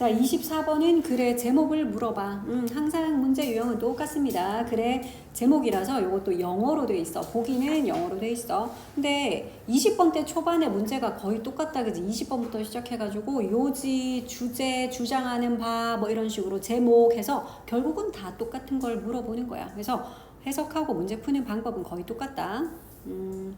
자, 24번은 글의 제목을 물어봐. 음, 항상 문제 유형은 똑같습니다. 글의 제목이라서 이것도 영어로 돼 있어. 보기는 영어로 돼 있어. 근데 20번 때 초반에 문제가 거의 똑같다. 그지? 20번부터 시작해가지고 요지, 주제, 주장하는 바, 뭐 이런 식으로 제목해서 결국은 다 똑같은 걸 물어보는 거야. 그래서 해석하고 문제 푸는 방법은 거의 똑같다. 음,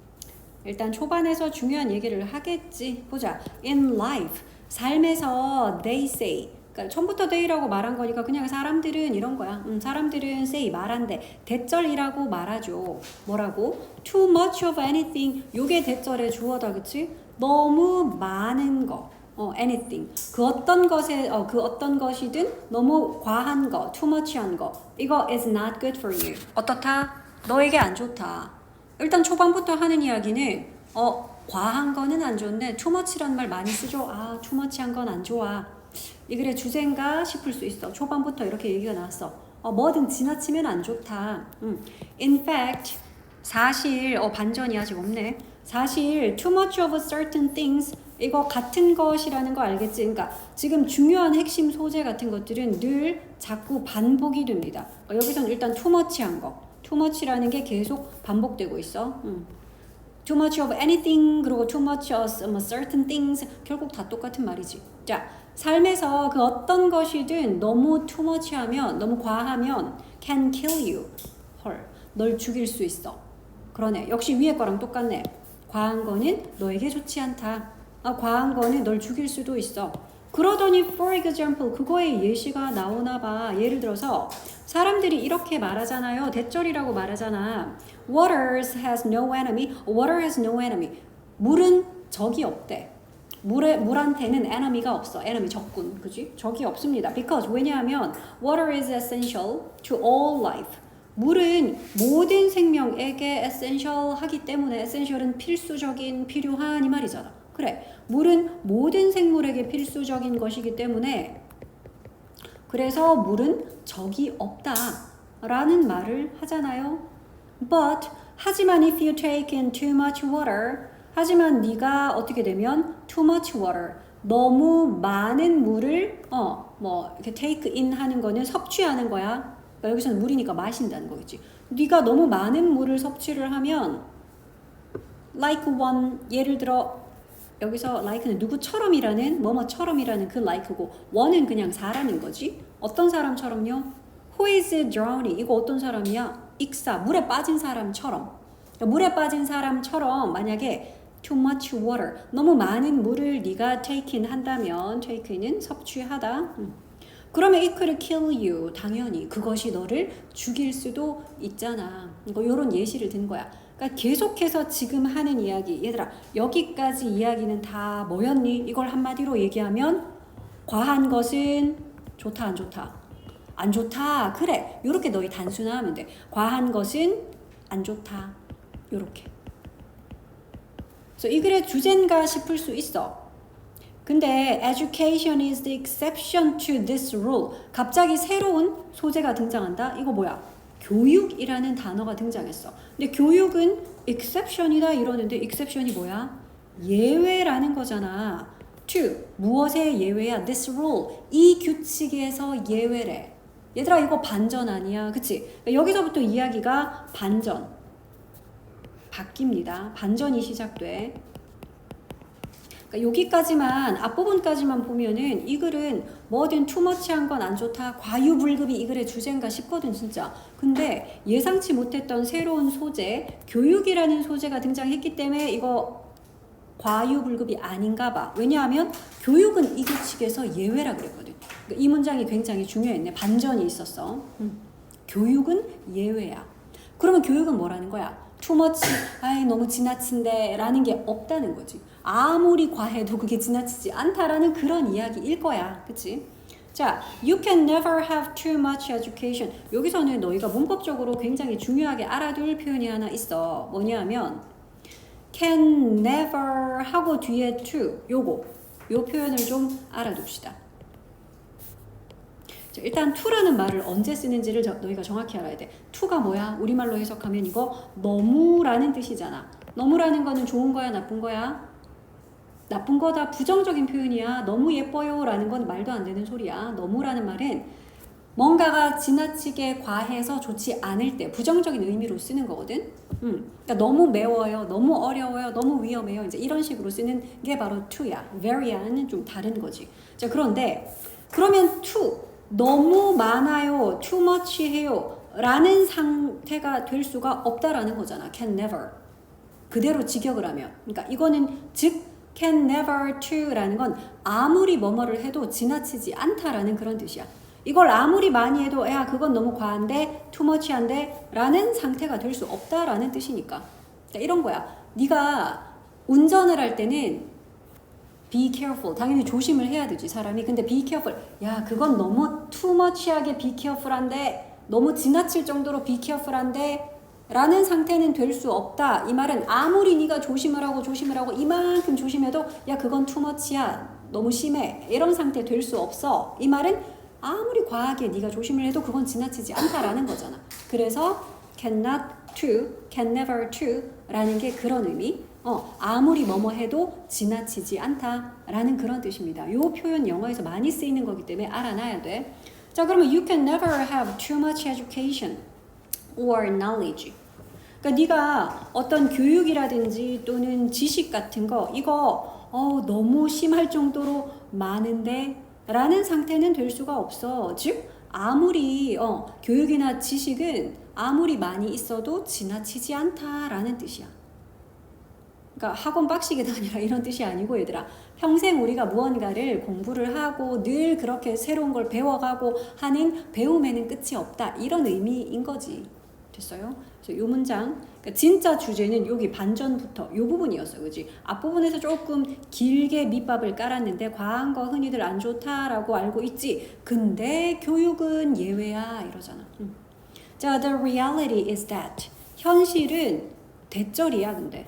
일단 초반에서 중요한 얘기를 하겠지. 보자. In life. 삶에서 they say. 그러니까 처음부터 they라고 말한 거니까 그냥 사람들은 이런 거야. 음, 사람들은 say 말한대. 대절이라고 말하죠. 뭐라고? Too much of anything. 요게 대절의 주어다, 그치? 너무 많은 거. 어, anything. 그 어떤 것에, 어, 그 어떤 것이든 너무 과한 거, too much한 거. 이거 is not good for you. 어떻다? 너에게 안 좋다. 일단 초반부터 하는 이야기는, 어, 과한 거는 안 좋은데, much란 말 많이 쓰죠? 아, much한 건 안 좋아. 이 글의 주제인가 싶을 수 있어. 초반부터 이렇게 얘기가 나왔어. 어, 뭐든 지나치면 안 좋다. 음. In fact, 사실, 어, 반전이 아직 없네. 사실, too much of certain things, 이거 같은 것이라는 거 알겠지? 그러니까 지금 중요한 핵심 소재 같은 것들은 늘 자꾸 반복이 됩니다. 어, 여기서는 일단 too much한 거. too much라는 게 계속 반복되고 있어. 음. Too much of anything 그리고 too much of some certain things 결국 다 똑같은 말이지. 자, 삶에서 그 어떤 것이든 너무 too much 하면 너무 과하면 can kill you. 헐. 널 죽일 수 있어. 그러네. 역시 위에 거랑 똑같네. 과한 거는 너에게 좋지 않다. 아, 과한 거는 널 죽일 수도 있어. 그러더니 for example 그거에 예시가 나오나 봐. 예를 들어서 사람들이 이렇게 말하잖아요. 대절이라고 말하잖아. Water has no enemy. Water has no enemy. 물은 적이 없대. 물에 물한테는 enemy가 없어. enemy 적군. 그지? 적이 없습니다. because 왜냐하면 water is essential to all life. 물은 모든 생명에게 essential하기 때문에 essential은 필수적인 필요한 이 말이잖아. 그래. 물은 모든 생물에게 필수적인 것이기 때문에 그래서 물은 적이 없다. 라는 말을 하잖아요. But 하지만 if you take in too much water 하지만 네가 어떻게 되면 too much water 너무 많은 물을 어 뭐 이렇게 take in 하는 거는 섭취하는 거야. 그러니까 여기서는 물이니까 마신다는 거겠지. 네가 너무 많은 물을 섭취를 하면 like one 예를 들어 여기서 like는 누구처럼이라는 뭐뭐처럼이라는 그 like고 one은 그냥 사람인 거지. 어떤 사람처럼요? Who is drowning? 이거 어떤 사람이야? 익사 물에 빠진 사람처럼. 그러니까 물에 빠진 사람처럼 만약에 too much water 너무 많은 물을 네가 take in 한다면 take in은 섭취하다. 음. 그러면 it could kill you. 당연히 그것이 너를 죽일 수도 있잖아. 이거 요런 예시를 든 거야. 그러니까 계속해서 지금 하는 이야기. 얘들아, 여기까지 이야기는 다 뭐였니? 이걸 한마디로 얘기하면 과한 것은 좋다 안 좋다. 안 좋다. 그래. 요렇게 너희 단순화하면 돼. 과한 것은 안 좋다. 요렇게. 그래서 이 글의 주제인가 싶을 수 있어. 근데 education is the exception to this rule. 갑자기 새로운 소재가 등장한다. 이거 뭐야? 교육이라는 단어가 등장했어. 근데 교육은 exception이다 이러는데 exception이 뭐야? 예외라는 거잖아. to 무엇의 예외야? this rule 이 규칙에서 예외래. 얘들아 이거 반전 아니야, 그치? 여기서부터 이야기가 반전 바뀝니다. 반전이 시작돼. 그러니까 여기까지만 앞부분까지만 보면은 이 글은 뭐든 투머치한 건 안 좋다 과유불급이 이 글의 주제인가 싶거든 진짜. 근데 예상치 못했던 새로운 소재 교육이라는 소재가 등장했기 때문에 이거 과유불급이 아닌가 봐. 왜냐하면 교육은 이 규칙에서 예외라 그랬거든. 그러니까 이 문장이 굉장히 중요했네. 반전이 있었어. 음. 교육은 예외야. 그러면 교육은 뭐라는 거야? 투머치 아이 너무 지나친데 라는 게 없다는 거지 아무리 과해도 그게 지나치지 않다라는 그런 이야기일 거야 그치? 자, you can never have too much education. 여기서는 너희가 문법적으로 굉장히 중요하게 알아둘 표현이 하나 있어. 뭐냐면 can never 하고 뒤에 to 요거 요 표현을 좀 알아둡시다. 자, 일단 to라는 말을 언제 쓰는지를 저, 너희가 정확히 알아야 돼. to가 뭐야? 우리말로 해석하면 이거 너무라는 뜻이잖아. 너무라는 거는 좋은 거야, 나쁜 거야? 나쁜 거다 부정적인 표현이야. 너무 예뻐요 라는 건 말도 안 되는 소리야. 너무라는 말은 뭔가가 지나치게 과해서 좋지 않을 때 부정적인 의미로 쓰는 거거든. 음, 그러니까 너무 매워요, 너무 어려워요, 너무 위험해요. 이제 이런 식으로 쓰는 게 바로 to야. very는 좀 다른 거지. 자 그런데 그러면 to 너무 많아요, too much 해요. 라는 상태가 될 수가 없다라는 거잖아. can never. 그대로 직역을 하면. 그러니까 이거는 즉 can never to라는 건 아무리 뭐뭐를 해도 지나치지 않다라는 그런 뜻이야. 이걸 아무리 많이 해도 야 그건 너무 과한데 too much한데 라는 상태가 될 수 없다라는 뜻이니까. 자, 이런 거야. 네가 운전을 할 때는 be careful. 당연히 조심을 해야 되지 사람이. 근데 be careful. 야 그건 너무 too much하게 be careful한데 너무 지나칠 정도로 be careful한데 라는 상태는 될 수 없다. 이 말은 아무리 네가 조심을 하고 조심을 하고 이만큼 조심해도 야 그건 much야. 너무 심해. 이런 상태 될 수 없어. 이 말은 아무리 과하게 네가 조심을 해도 그건 지나치지 않다라는 거잖아. 그래서 cannot to, can never to 라는 게 그런 의미. 어, 아무리 뭐뭐 해도 지나치지 않다라는 그런 뜻입니다. 이 표현 영어에서 많이 쓰이는 거기 때문에 알아놔야 돼. 자, 그러면 you can never have too much education or knowledge. 그러니까 네가 어떤 교육이라든지 또는 지식 같은 거 이거 어, 너무 심할 정도로 많은데 라는 상태는 될 수가 없어. 즉 아무리 어, 교육이나 지식은 아무리 많이 있어도 지나치지 않다라는 뜻이야. 그러니까 학원 빡시게 다니라 이런 뜻이 아니고 얘들아 평생 우리가 무언가를 공부를 하고 늘 그렇게 새로운 걸 배워가고 하는 배움에는 끝이 없다 이런 의미인 거지 됐어요? 그래서 요 문장 그러니까 진짜 주제는 여기 반전부터 요 부분이었어요 그지 앞부분에서 조금 길게 밑밥을 깔았는데 과한 거 흔히들 안 좋다라고 알고 있지 근데 교육은 예외야 이러잖아 음. 자 the reality is that 현실은 대절이야 근데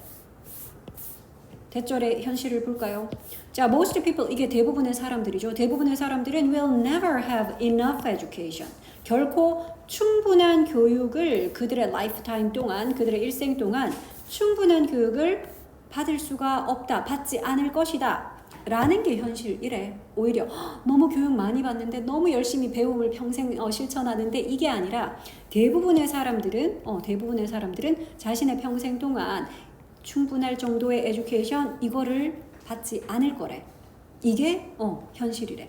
대절의 현실을 볼까요? 자, most people 이게 대부분의 사람들이죠. 대부분의 사람들은 will never have enough education. 결코 충분한 교육을 그들의 lifetime 동안, 그들의 일생 동안 충분한 교육을 받을 수가 없다, 받지 않을 것이다. 라는 게 현실이래. 오히려 "헉, 너무 교육 많이 받는데 너무 열심히 배움을 평생 어, 실천하는데 이게 아니라 대부분의 사람들은 어, 대부분의 사람들은 자신의 평생 동안 충분할 정도의 에듀케이션 이거를 받지 않을 거래. 이게 어 현실이래.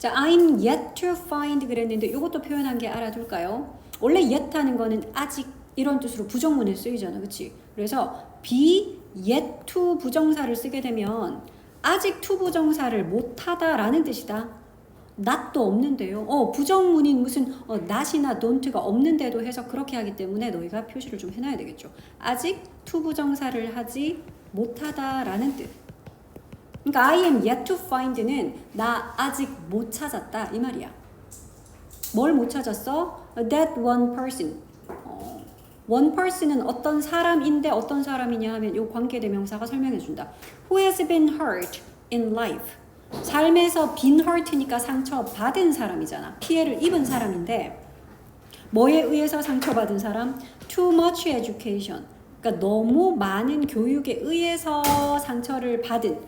자, I'm yet to find 그랬는데 이것도 표현한 게 알아둘까요? 원래 yet 하는 거는 아직 이런 뜻으로 부정문에 쓰이잖아, 그렇지? 그래서 be yet to 부정사를 쓰게 되면 아직 to 부정사를 못하다라는 뜻이다. not도 없는데요. 어, 부정문인 무슨 어, not이나 don't가 없는데도 해서 그렇게 하기 때문에 너희가 표시를 좀 해놔야 되겠죠. 아직 to 부정사를 하지 못하다라는 뜻. 그러니까 I am yet to find는 나 아직 못 찾았다 이 말이야. 뭘 못 찾았어? That one person. 어, one person은 어떤 사람인데 어떤 사람이냐 하면 이 관계대명사가 설명해 준다. Who has been hurt in life. 삶에서 been hurt니까 상처 받은 사람이잖아. 피해를 입은 사람인데 뭐에 의해서 상처받은 사람? Too much education. 그러니까 너무 많은 교육에 의해서 상처를 받은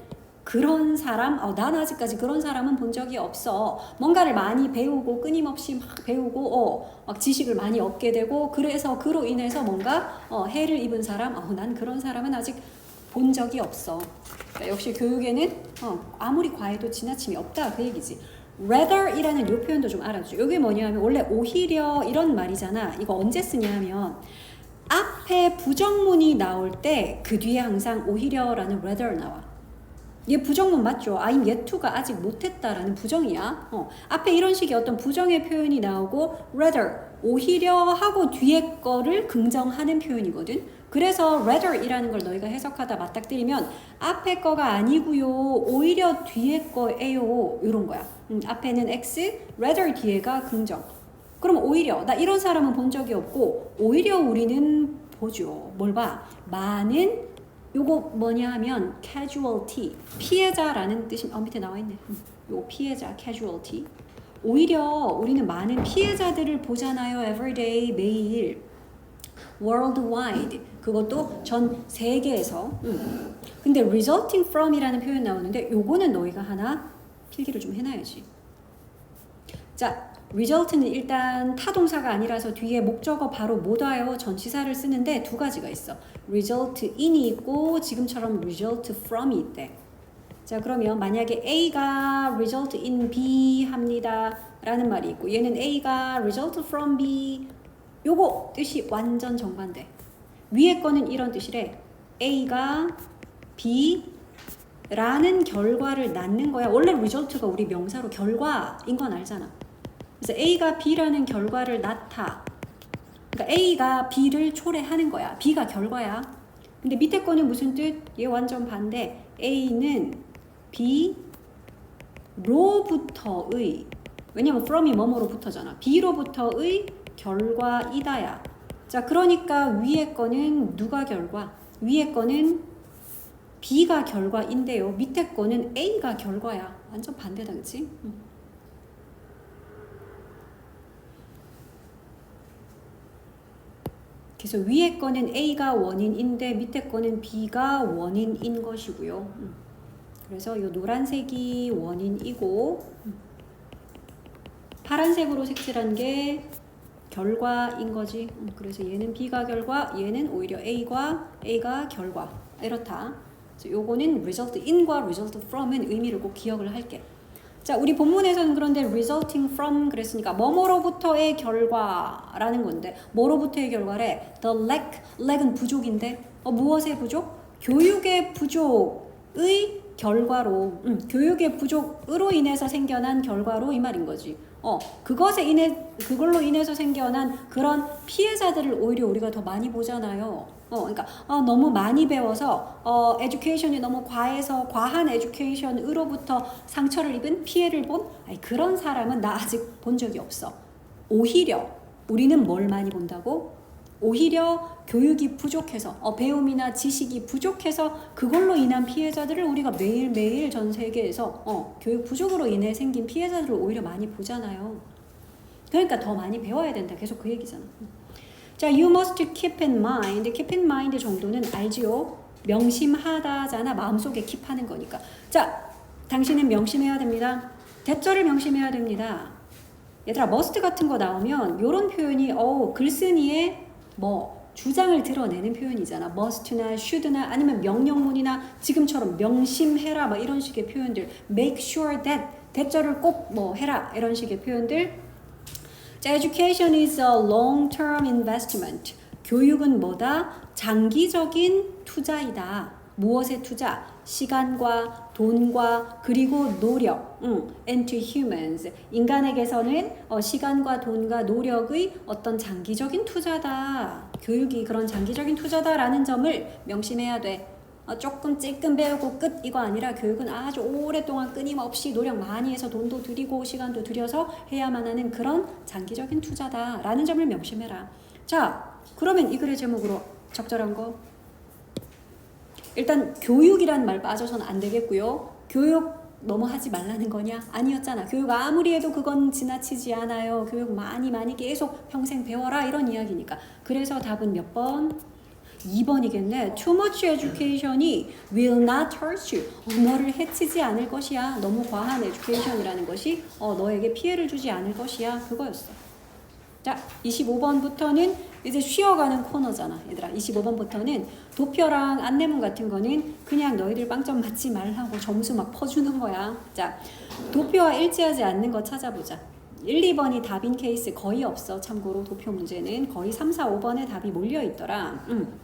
그런 사람, 어, 난 아직까지 그런 사람은 본 적이 없어. 뭔가를 많이 배우고 끊임없이 막 배우고, 어, 막 지식을 많이 얻게 되고, 그래서 그로 인해서 뭔가 어, 해를 입은 사람, 어, 난 그런 사람은 아직 본 적이 없어. 그러니까 역시 교육에는 어, 아무리 과해도 지나침이 없다 그 얘기지. rather이라는 요 표현도 좀 알아줘. 이게 뭐냐면 원래 오히려 이런 말이잖아. 이거 언제 쓰냐 하면 앞에 부정문이 나올 때 그 뒤에 항상 오히려라는 rather 나와. 얘 부정문 맞죠? I'm to가 아직 못했다라는 부정이야. 어, 앞에 이런 식의 어떤 부정의 표현이 나오고 rather 오히려 하고 뒤에 거를 긍정하는 표현이거든. 그래서 rather이라는 걸 너희가 해석하다 맞닥뜨리면 앞에 거가 아니고요. 오히려 뒤에 거예요. 이런 거야. 음, 앞에는 x, rather 뒤에가 긍정. 그럼 오히려 나 이런 사람은 본 적이 없고 오히려 우리는 보죠. 뭘 봐? 많은 요거 뭐냐 하면 casualty 피해자라는 뜻이 어 밑에 나와 있네. 음, 요 피해자 casualty. 오히려 우리는 많은 피해자들을 보잖아요. everyday 매일 worldwide 그것도 전 세계에서. 음. 근데 resulting from이라는 표현 나오는데 요거는 너희가 하나 필기를 좀 해놔야지. 자, result는 일단 타동사가 아니라서 뒤에 목적어 바로 못 와요. 전치사를 쓰는데 두 가지가 있어. result in이 있고 지금처럼 result from이 있대. 자, 그러면 만약에 A가 result in B 합니다. 라는 말이 있고 얘는 A가 result from B 요거 뜻이 완전 정반대. 위에 거는 이런 뜻이래. A가 B 라는 결과를 낳는 거야. 원래 result가 우리 명사로 결과인 건 알잖아. 그래서 A가 B라는 결과를 낳다. 그러니까 A가 B를 초래하는 거야. B가 결과야. 근데 밑에 거는 무슨 뜻? 얘 완전 반대. A는 B로부터의 왜냐면 from이 뭐뭐로부터잖아. B로부터의 결과이다야. 자, 그러니까 위에 거는 누가 결과? 위에 거는 B가 결과인데요. 밑에 거는 A가 결과야. 완전 반대다, 그치? 응. 그래서 위에 거는 A가 원인인데 밑에 거는 B가 원인인 것이고요. 음. 그래서 이 노란색이 원인이고 음. 파란색으로 색칠한 게 결과인 거지. 음, 그래서 얘는 B가 결과, 얘는 오히려 A과 A가 결과. 이렇다. 요거는 result in과 result from은 의미를 꼭 기억을 할게. 자, 우리 본문에서는 그런데 resulting from 그랬으니까 뭐뭐로부터의 결과라는 건데 뭐로부터의 결과래? The lack, lack은 부족인데 어, 무엇의 부족? 교육의 부족의 결과로 음, 교육의 부족으로 인해서 생겨난 결과로 이 말인 거지. 어, 그것에 인해 그걸로 인해서 생겨난 그런 피해자들을 오히려 우리가 더 많이 보잖아요. 어, 그러니까 어, 너무 많이 배워서 어, 에듀케이션이 너무 과해서 과한 에듀케이션으로부터 상처를 입은 피해를 본 아니, 그런 사람은 나 아직 본 적이 없어. 오히려 우리는 뭘 많이 본다고? 오히려 교육이 부족해서 어, 배움이나 지식이 부족해서 그걸로 인한 피해자들을 우리가 매일매일 전 세계에서 어, 교육 부족으로 인해 생긴 피해자들을 오히려 많이 보잖아요. 그러니까 더 많이 배워야 된다. 계속 그 얘기잖아. 자, you must keep in mind. keep in mind 정도는 알지요? 명심하다잖아. 마음속에 킵하는 거니까. 자, 당신은 명심해야 됩니다. 대절을 명심해야 됩니다. 얘들아, must 같은 거 나오면 이런 표현이 어 글쓴이의 뭐 주장을 드러내는 표현이잖아. must나 should나 아니면 명령문이나 지금처럼 명심해라 막 이런 식의 표현들. make sure that 대절을 꼭 뭐 해라 이런 식의 표현들. 자, education is a long-term investment. 교육은 뭐다? 장기적인 투자이다. 무엇의 투자? 시간과 돈과 그리고 노력. 응. and to humans. 인간에게서는 어, 시간과 돈과 노력의 어떤 장기적인 투자다. 교육이 그런 장기적인 투자다라는 점을 명심해야 돼. 어, 조금 찔끔 배우고 끝 이거 아니라 교육은 아주 오랫동안 끊임없이 노력 많이 해서 돈도 들이고 시간도 들여서 해야만 하는 그런 장기적인 투자다라는 점을 명심해라. 자, 그러면 이 글의 제목으로 적절한 거 일단 교육이란 말 빠져서는 안 되겠고요. 교육 너무 하지 말라는 거냐? 아니었잖아. 교육 아무리 해도 그건 지나치지 않아요. 교육 많이 많이 계속 평생 배워라 이런 이야기니까. 그래서 답은 몇 번? 2번이겠네. Too much education이 will not hurt you. 어, 너를 해치지 않을 것이야. 너무 과한 education이라는 것이 어, 너에게 피해를 주지 않을 것이야. 그거였어. 자, 25번부터는 이제 쉬어가는 코너잖아, 얘들아. 25번부터는 도표랑 안내문 같은 거는 그냥 너희들 빵점 맞지 말라고 점수 막 퍼주는 거야. 자, 도표와 일치하지 않는 거 찾아보자. 1, 2번이 답인 케이스 거의 없어. 참고로 도표 문제는 거의 3, 4, 5번에 답이 몰려 있더라. 음.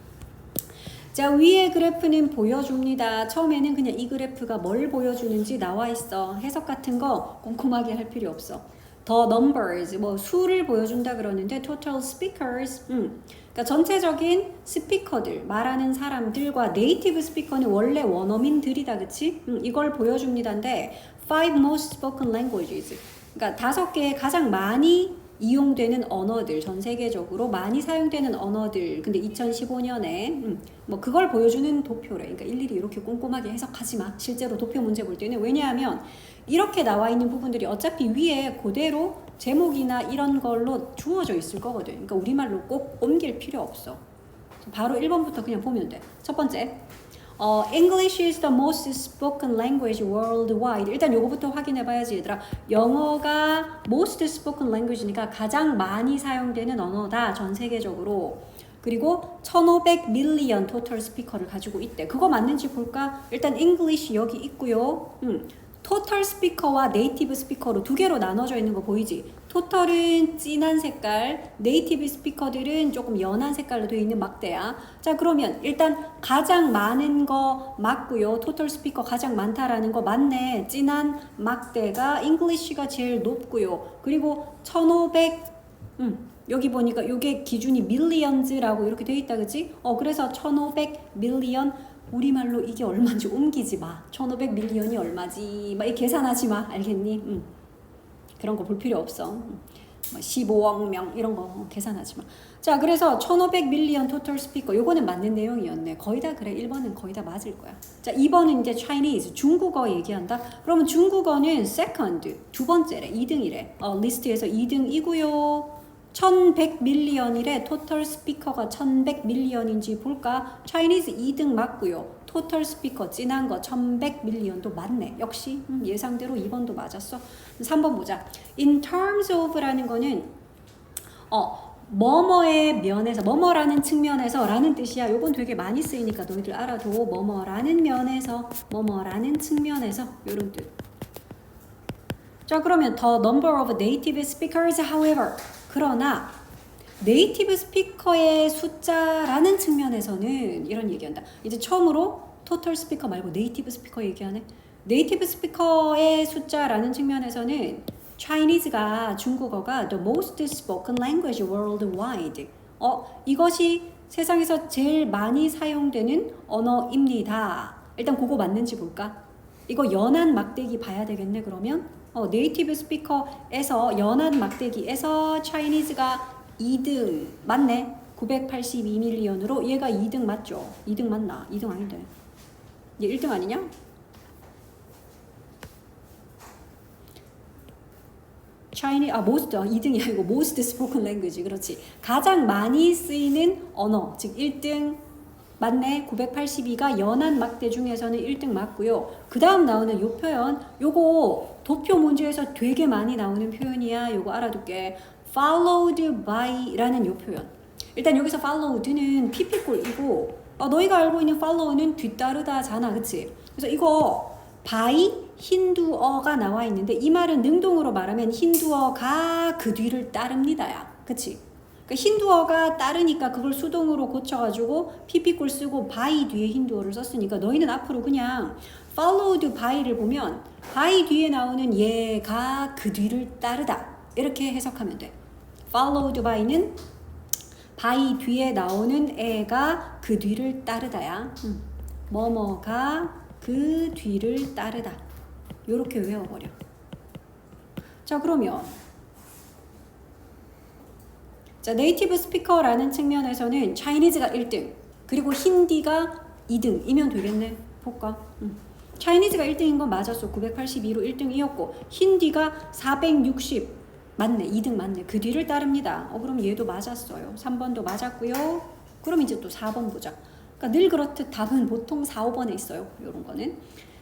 자, 위의 그래프는 보여줍니다. 처음에는 그냥 이 그래프가 뭘 보여주는지 나와 있어. 해석 같은 거 꼼꼼하게 할 필요 없어. 더 numbers 뭐 수를 보여준다 그러는데 total speakers 음. 그러니까 전체적인 스피커들 말하는 사람들과 네이티브 스피커는 원래 원어민들이다 그치? 음, 이걸 보여줍니다인데 five most spoken languages 그러니까 다섯 개의 가장 많이 이용되는 언어들 전 세계적으로 많이 사용되는 언어들 근데 2015년에 음, 뭐 그걸 보여주는 도표래. 그러니까 일일이 이렇게 꼼꼼하게 해석하지 마. 실제로 도표 문제 볼 때는. 왜냐하면 이렇게 나와 있는 부분들이 어차피 위에 그대로 제목이나 이런 걸로 주어져 있을 거거든. 그러니까 우리말로 꼭 옮길 필요 없어. 바로 1번부터 그냥 보면 돼. 첫 번째. 어, English is the most spoken language worldwide. 일단 요거부터 확인해 봐야지 얘들아. 영어가 most spoken language니까 가장 많이 사용되는 언어다. 전 세계적으로. 그리고 1500 밀리언 토탈 스피커를 가지고 있대. 그거 맞는지 볼까? 일단 English 여기 있고요. 음. 토탈 스피커와 네이티브 스피커로 두 개로 나눠져 있는 거 보이지? 토털은 진한 색깔, 네이티브 스피커들은 조금 연한 색깔로 되어 있는 막대야. 자, 그러면 일단 가장 많은 거 맞고요. 토털 스피커 가장 많다라는 거 맞네. 진한 막대가 잉글리쉬가 제일 높고요. 그리고 1500 음, 여기 보니까 이게 기준이 밀리언즈라고 이렇게 되어 있다 그지? 어 그래서 1500 밀리언 우리말로 이게 얼마인지 옮기지 마. 1500 밀리언이 얼마지? 막 이 계산하지 마. 알겠니? 음. 그런 거 볼 필요 없어. 음. 뭐 15억 명 이런 거 계산하지 마. 자, 그래서 1500 밀리언 토탈 스피커 요거는 맞는 내용이었네. 거의 다 그래. 1번은 거의 다 맞을 거야. 자, 2번은 이제 Chinese 중국어 얘기한다. 그러면 중국어는 second 두 번째래. 2등이래. 어, 리스트에서 2등이고요. 1100 밀리언이래. 토탈 스피커가 1100 밀리언인지 볼까? Chinese 2등 맞고요. 토탈 스피커 진한 거 1100 밀리언도 맞네. 역시 음, 예상대로 2번도 맞았어. 3번 보자. In terms of라는 거는 어 뭐뭐의 면에서 뭐뭐라는 측면에서 라는 뜻이야. 요건 되게 많이 쓰이니까 너희들 알아도 뭐뭐라는 면에서 뭐뭐라는 측면에서 요런 뜻. 자 그러면 the number of native speakers however 그러나 네이티브 스피커의 숫자라는 측면에서는 이런 얘기한다. 이제 처음으로 토털 스피커 말고 네이티브 스피커 얘기하네. 네이티브 스피커의 숫자라는 측면에서는 Chinese가 중국어가 the most spoken language worldwide. 어, 이것이 세상에서 제일 많이 사용되는 언어입니다. 일단 그거 맞는지 볼까? 이거 연한 막대기 봐야 되겠네 그러면 어, 네이티브 스피커에서 연한 막대기에서 차이니즈가 2등 맞네. 982밀리언으로 얘가 2등 맞죠. 2등 맞나? 2등 아닌데. 얘 1등 아니냐? 차이니 아 most 2등이 아니고 most spoken language. 그렇지. 가장 많이 쓰이는 언어 즉 1등 맞네. 982가 연한 막대 중에서는 1등 맞고요. 그 다음 나오는 요 표현 요거 도표 문제에서 되게 많이 나오는 표현이야. 요거 알아둘게 followed by라는 요 표현. 일단 여기서 followed는 pp꼴이고 어, 너희가 알고 있는 follow는 뒤따르다잖아 그치? 그래서 이거 by 힌두어가 나와 있는데 이 말은 능동으로 말하면 힌두어가 그 뒤를 따릅니다야. 그치? 그 힌두어가 따르니까 그걸 수동으로 고쳐가지고 pp꼴 쓰고 by 뒤에 힌두어를 썼으니까 너희는 앞으로 그냥 followed by를 보면 by 뒤에 나오는 얘가 그 뒤를 따르다 이렇게 해석하면 돼. followed by는 by 뒤에 나오는 애가 그 뒤를 따르다야. 음. 뭐뭐가 그 뒤를 따르다. 요렇게 외워버려. 자 그러면 자, 네이티브 스피커라는 측면에서는 차이니즈가 1등, 그리고 힌디가 2등이면 되겠네. 볼까? 음. 차이니즈가 1등인 건 맞았어. 982로 1등이었고, 힌디가 460 맞네. 2등 맞네. 그 뒤를 따릅니다. 어, 그럼 얘도 맞았어요. 3번도 맞았고요. 그럼 이제 또 4번 보자. 그러니까 늘 그렇듯 답은 보통 4, 5번에 있어요. 이런 거는.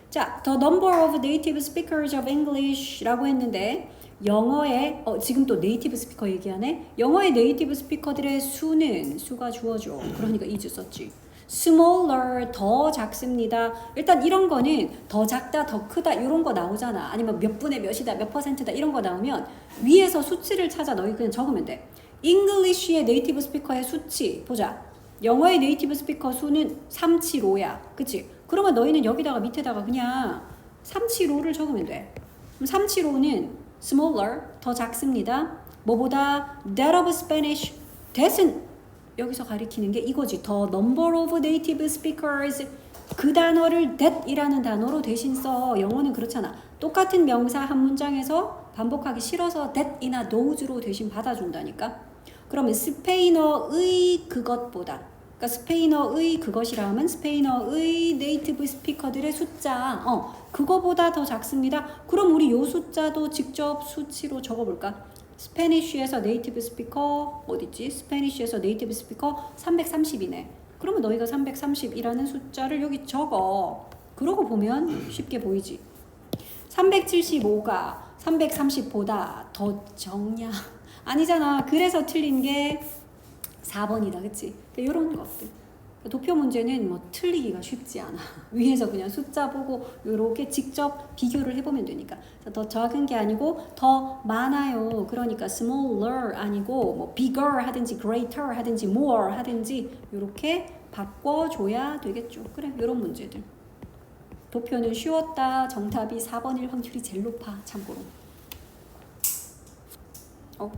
자, the number of native speakers of English라고 했는데 영어의 어, 지금 또 네이티브 스피커 얘기하네. 영어의 네이티브 스피커들의 수는 수가 주어져. 그러니까 이즈 썼지. Smaller 더 작습니다. 일단 이런 거는 더 작다, 더 크다 이런 거 나오잖아. 아니면 몇 분의 몇이다, 몇 퍼센트다 이런 거 나오면 위에서 수치를 찾아 너희 그냥 적으면 돼. English의 네이티브 스피커의 수치 보자. 영어의 네이티브 스피커 수는 375야. 그치? 그러면 너희는 여기다가 밑에다가 그냥 375를 적으면 돼. 그럼 375는 smaller 더 작습니다. 뭐보다 that of Spanish that은 여기서 가리키는 게 이거지. 더 number of native speakers 그 단어를 that이라는 단어로 대신 써. 영어는 그렇잖아. 똑같은 명사 한 문장에서 반복하기 싫어서 that이나 those로 대신 받아준다니까. 그러면 스페인어의 그것보다 그러니까 스페인어의 그것이라 하면 스페인어의 네이티브 스피커들의 숫자 어 그거보다 더 작습니다. 그럼 우리 요 숫자도 직접 수치로 적어볼까? 스페니쉬에서 네이티브 스피커 어디지? 스페니쉬에서 네이티브 스피커 330이네. 그러면 너희가 330이라는 숫자를 여기 적어. 그러고 보면 쉽게 보이지. 375가 330보다 더 적냐? 아니잖아. 그래서 틀린 게 4번이다. 그치? 이런 것들. 도표 문제는 뭐 틀리기가 쉽지 않아. 위에서 그냥 숫자 보고 이렇게 직접 비교를 해보면 되니까. 더 작은 게 아니고 더 많아요. 그러니까 smaller 아니고 뭐 bigger 하든지 greater 하든지 more 하든지 이렇게 바꿔줘야 되겠죠. 그래, 이런 문제들. 도표는 쉬웠다. 정답이 4번일 확률이 제일 높아. 참고로. 어,